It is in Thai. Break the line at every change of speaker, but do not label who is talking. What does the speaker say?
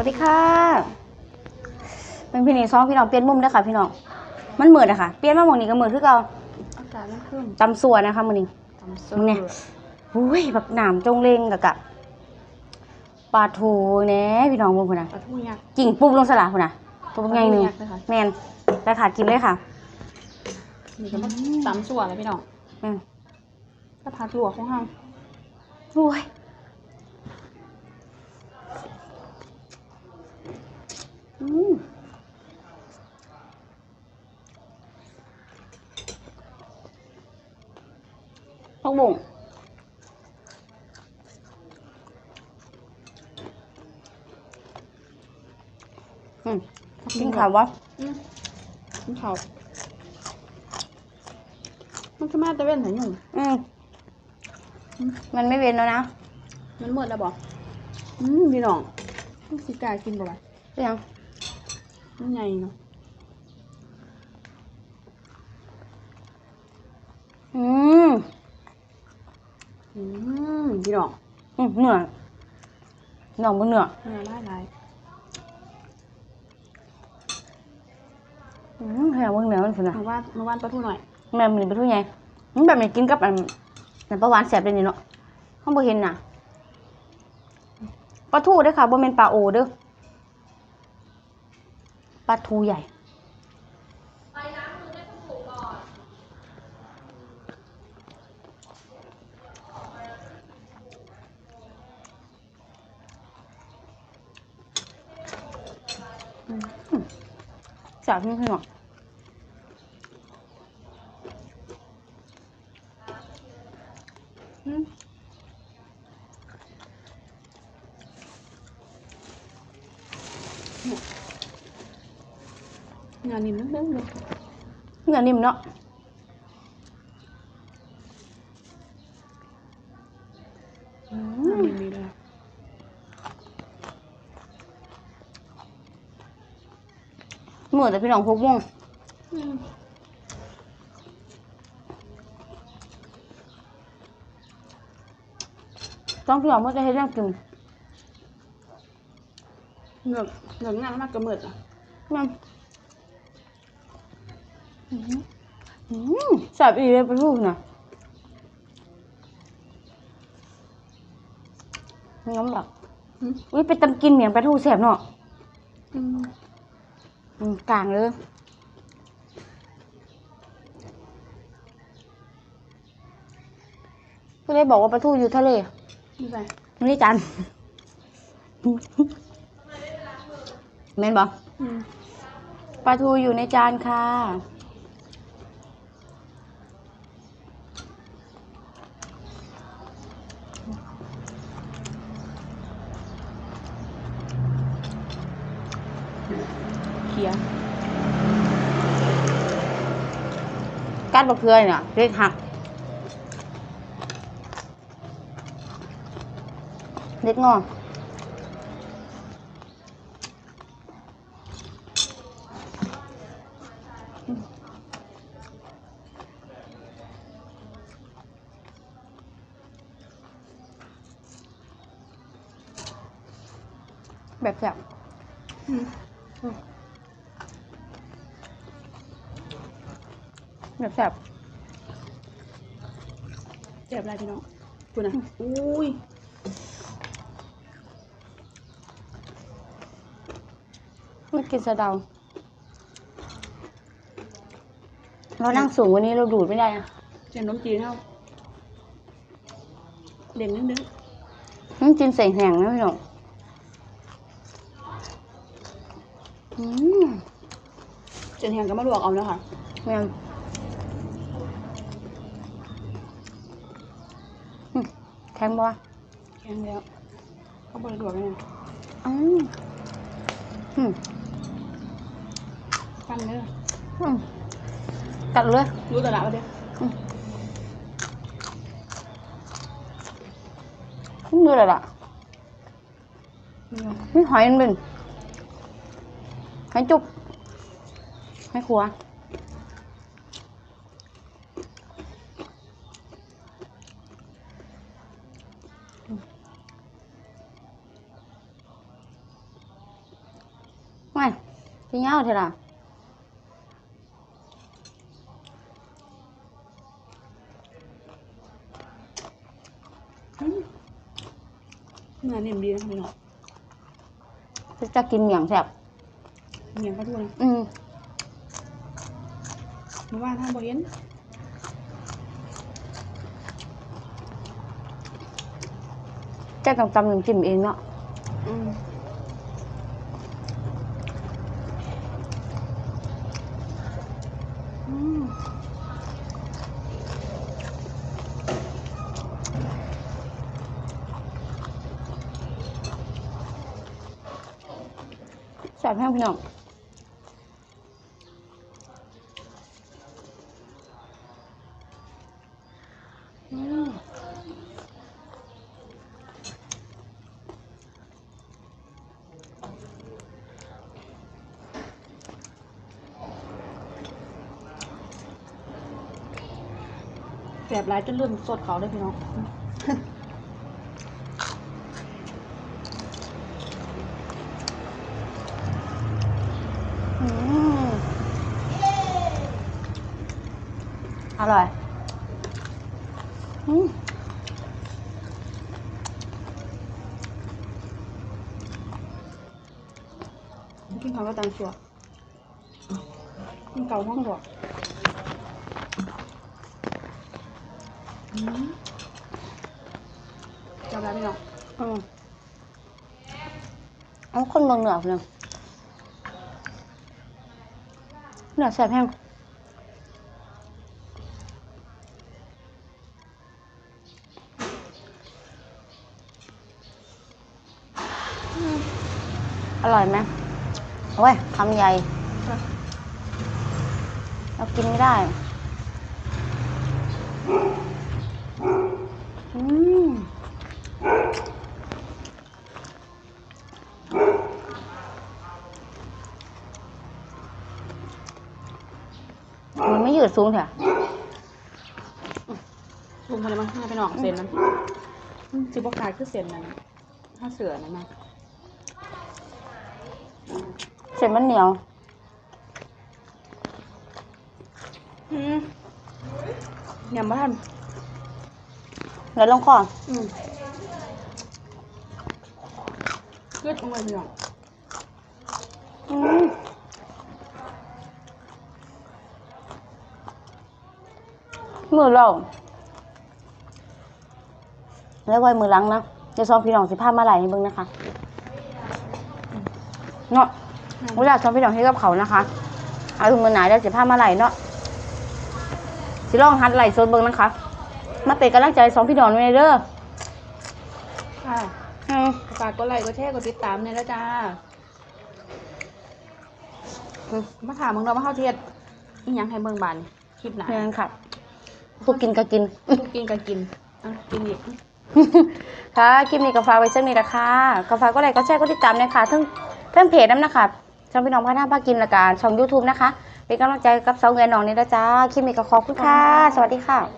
วัสดีค่ะ เป็นพี่นี่ซองพี่น้องเปลี่ยนมุมได้อค่ะ พี่น้อง มันเหมือดอะค่ะเปลี่ยนมาหมองนี้ก็เหมือดคือเก่า
อากาศมันขึ้น
ตำสัวนะคะมื้อนี้
ตำโซ่
เนี่ยอุ้ยบักหนามจงเลงกะกะปลาทูแหน่พี่น้องเบิ่งพุ่นน่ะ
ปลาทูยักษ์
กิ่งปุ๊บลงสลาพุ่นน่ะตัวเป็นไงหนึง
ปลาทูยักษ์เลยค่ะ
แม่นไปค่ะกินเลยค่ะ
นี่ก็มาตำส่วนเลยพี่น้อง
แม่น
ถ้าพัดลวกของเฮา
โอ้ย อืมผักบุ้งอืมกินข้าววะ
อืมกินข้าวมันคือมาตะเว้นหันอยู่
อืมมันไม่เว้นแล้วนะ
มันหมดแล้วบอกอืมพี่น้องมันสิกล้ากินบ่วะ
เรื่อง
มัน ใหญ่เนาะ
อืม
อืมพี่น้อง
อืมเหนื่อยหน่องบนเหนื่อย
เนื้อลายลาย
อืมขนาดบนเหนื่อยมันสุดนะ
เมื่อวานเมื่อวานปลาทูหน่อย
แม่มันเป็นทุกไงมันแบบนี้กินกับอันน้ำปลาหวานแสบเลยนี่เนาะข้างบนเห็นน่ะปลาทูเด้อค่ะบ่แม่นปลาโอเด้อ ปลาทูใหญ่อืมจับนี่หนอ
อืมเนี่ยงา นนิ่มนึงๆเลย
เนื้อนิ่มเนาะ
งานนิ่มดีเลย
เหมือนแต่พี่น้องพกวง
อืม
ต้องพี่น้องมันจะให้เรื่องกิน
เหงือกเหงือกงานมากกระเมิดอะ
นั่น อืมอืมแซ่บอีเลยปลาทูน่ะน้ำแบบ
อืม
อุ้ยไปตำกินเหมียงปลาทูแซ่บเนาะ
อืม
อืมกลางเลยก็เลยบอกว่าปลาทูอยู่ทะเล
นี่ไป
ไม่ได้จันแม่นบอก
อืม
ปลาทูอยู่ในจานค่ะ
เขีย
กัดบะเพือเนี่ยเล็กหักเล็กงอแบบแบบ
อืม
แบบแบบ
เจ็บอะไรพี่น้องคุณนะอุ้ย
ไม่กินสะเดา เรานั่งสูงกวันนี้เราดูดไม่ได้อะ
เจ็บน้ำจีนเท่าเด่นนิดนึง
ต้องกินใส่แห้งนะพี่น้อง อืม
เจ็บแหงก็มาลวกเอาแล้วค่ะ
แม่นอืมแข็งบ่วะ
แข็งแล้วเขาบริลวกเลยนะ
อืมอืม
ปั้นเลย
อืมกัดเลย
รู้ตลาดแล้วเด้
นี่เลยล่ะ
นี่เนาะ
นี่หอยมันเป็น หอยจุบหอยขัวพี่เงาเถอะล่ะ
เนื้อนิ่มดีนะพี่น้อง
จะกินเหมียงแซ่บ
เมียงปลาทูนะ
อืม
เมื่อวานถ้าบ่เห็น
แจ้ต้องตำน้ำจิ้มเองเนาะ
อืมอืม
แซ่บแห้งพี่น้อง
แสบหลายจนลืมสดเขาเลยพี่น้อง
อร่อยอืม
กินเขาวก็ตามชัวกินเก่าห้องบอก จับแล้วพี่น้อง
อืมเอาคนเมืองเหนือพี่น้องเหนือแซ่บแห้งอืมอร่อยไหมโอ้ยคำใหญ่เรากินไม่ได้ อืมมันไม่ยืดสูงเถอะ
ลุงพอเลยมั้งให้พี่น้องเซ็นนั้นอืมสิบกขาดคือเซ็นนั้นถ้าเสือนั่นนะ
เสร็จมันเหนียว
อืมยำบ้าน
แล้วลงคอ
อืมเลือดลงไปพี่น้อง
อืมมือเราแล้วไว้มือหลังนะเดี๋ยวซองพี่น้องสิพามาไหลให้เบิ่งนะคะเนาะเวลาซองพี่น้องให้กับเขานะคะเอาถุงมือหนาเดี๋ยวสิพามาไหลเนาะสิลองหัดไหลโซนเบิ่งนะคะ มาเป็นกำลังใจสองพี่น้องด้วยเด้อ
ค่ะ
อืม
ฝากกดไลค์กดแชร์กดติดตามเนี่ยนะจ้าอืมมาถามมึงเรามาเข้าเทียดอีหยังให้เบิ่งบานคลิปหนา
นี่นค่ะผู้กินก็กิน
กูกินก็กินอะกินอีก
ค่ะคลิปนี้ก็ฝากไว้เช่นนี้นะคะก็ฝากก็ไลค์ก็แชร์ก็ติดตามนะคะทั้งทั้งเพจน้ำนะคะช่องพี่น้องพัฒนาภาคกินและการช่อง YouTube นะคะ เป็นกำลังใจกับสองเงินน้องนี่นะจ๊ะคลิปนี้ก็ขอบคุณค่ะ สวัสดีค่ะ